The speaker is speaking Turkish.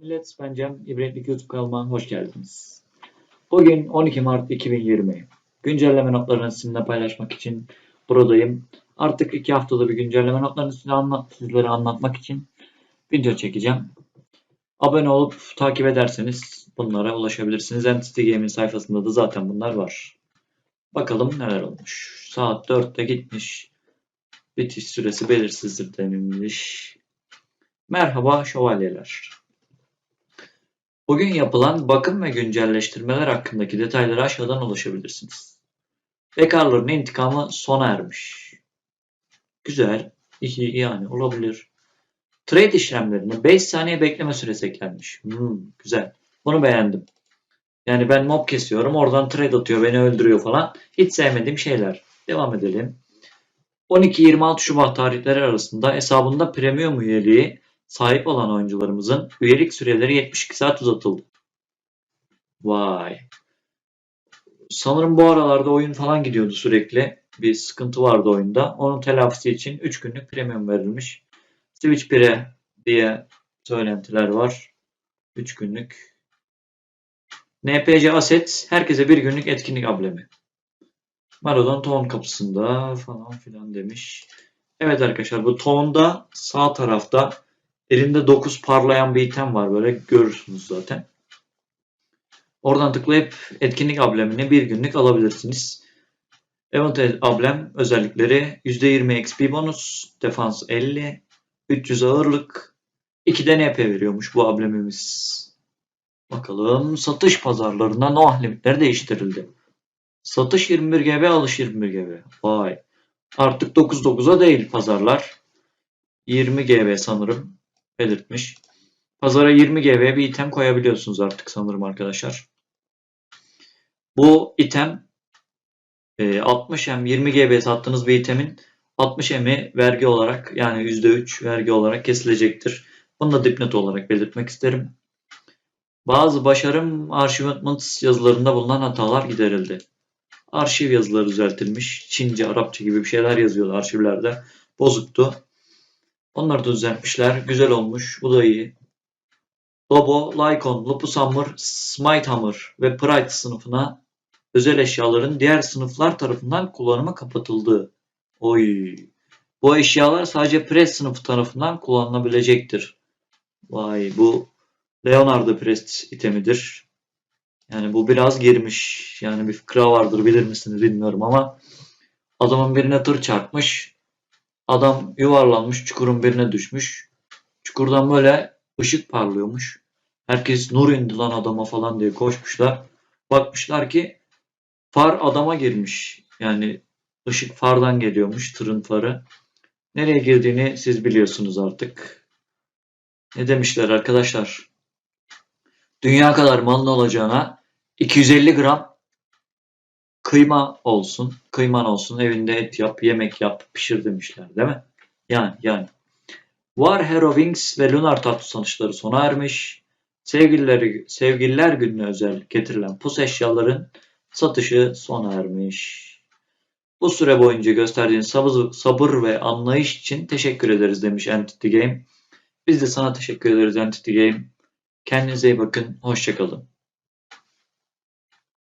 millet, ben Cem. İbretlik YouTube kanalıma hoş geldiniz. Bugün 12 Mart 2020. Güncelleme notlarını sizinle paylaşmak için buradayım. Artık iki haftada bir güncelleme notlarını size anlat, sizlere anlatmak için video çekeceğim. Abone olup takip ederseniz bunlara ulaşabilirsiniz. Entity Game'in sayfasında da zaten bunlar var. Bakalım neler olmuş. Saat 4'te gitmiş. Bitiş süresi belirsizdir denilmiş. Merhaba şövalyeler. Bugün yapılan bakım ve güncelleştirmeler hakkındaki detaylara aşağıdan ulaşabilirsiniz. Bekarların intikamı sona ermiş. Güzel, iyi yani olabilir. Trade işlemlerine 5 saniye bekleme süresi eklenmiş. Hmm, güzel. Bunu beğendim. Yani ben mob kesiyorum, oradan trade atıyor, beni öldürüyor falan. Hiç sevmediğim şeyler. Devam edelim. 12-26 Şubat tarihleri arasında hesabında premium üyeliği sahip olan oyuncularımızın üyelik süreleri 72 saat uzatıldı. Vay. Sanırım bu aralarda oyun falan gidiyordu sürekli. Bir sıkıntı vardı oyunda. Onun telafisi için 3 günlük premium verilmiş. Switch 1'e diye söylentiler var. 3 günlük. NPC Asset herkese bir günlük etkinlik ablemi. Marodon ton kapısında falan filan demiş. Evet arkadaşlar bu tonda sağ tarafta elinde 9 parlayan bir item var böyle görürsünüz zaten. Oradan tıklayıp etkinlik ablemini bir günlük alabilirsiniz. Event ablem özellikleri %20 XP bonus, defans 50, 300 ağırlık, 2 de NP veriyormuş bu ablemimiz. Bakalım satış pazarlarında Noah limitleri değiştirildi. Satış 21 GB, alış 21 GB. Vay. Artık 9.9'a değil pazarlar. 20 GB sanırım belirtmiş. Pazara 20 GB bir item koyabiliyorsunuz artık sanırım arkadaşlar. Bu item 60 M 20 GB sattığınız bir itemin 60 M'i vergi olarak yani %3 vergi olarak kesilecektir. Bunu da dipnot olarak belirtmek isterim. Bazı başarım arşivment yazılarında bulunan hatalar giderildi. Arşiv yazıları düzeltilmiş. Çince, Arapça gibi bir şeyler yazıyordu arşivlerde. Bozuktu. Onları da düzeltmişler. Güzel olmuş. Bu da iyi. Lobo, Lycon, Lupus Hammer, Smite Hammer ve Pride sınıfına özel eşyaların diğer sınıflar tarafından kullanıma kapatıldı. Oy. Bu eşyalar sadece Press sınıfı tarafından kullanılabilecektir. Vay bu Leonardo Prest itemidir. Yani bu biraz girmiş. Yani bir fıkra vardır bilir misiniz bilmiyorum ama adamın birine tır çarpmış. Adam yuvarlanmış çukurun birine düşmüş. Çukurdan böyle ışık parlıyormuş. Herkes nur indi lan adama falan diye koşmuşlar. Bakmışlar ki far adama girmiş. Yani ışık fardan geliyormuş tırın farı. Nereye girdiğini siz biliyorsunuz artık. Ne demişler arkadaşlar? Dünya kadar malın olacağına 250 gram kıyma olsun, kıyman olsun, evinde et yap, yemek yap, pişir demişler değil mi? Yani yani. War Hero Wings ve Lunar Tatlı sonuçları sona ermiş. Sevgililer, sevgililer gününe özel getirilen pus eşyaların satışı sona ermiş. Bu süre boyunca gösterdiğin sabır, sabır ve anlayış için teşekkür ederiz demiş Entity Game. Biz de sana teşekkür ederiz Entity Game. Kendinize iyi bakın. Hoşçakalın.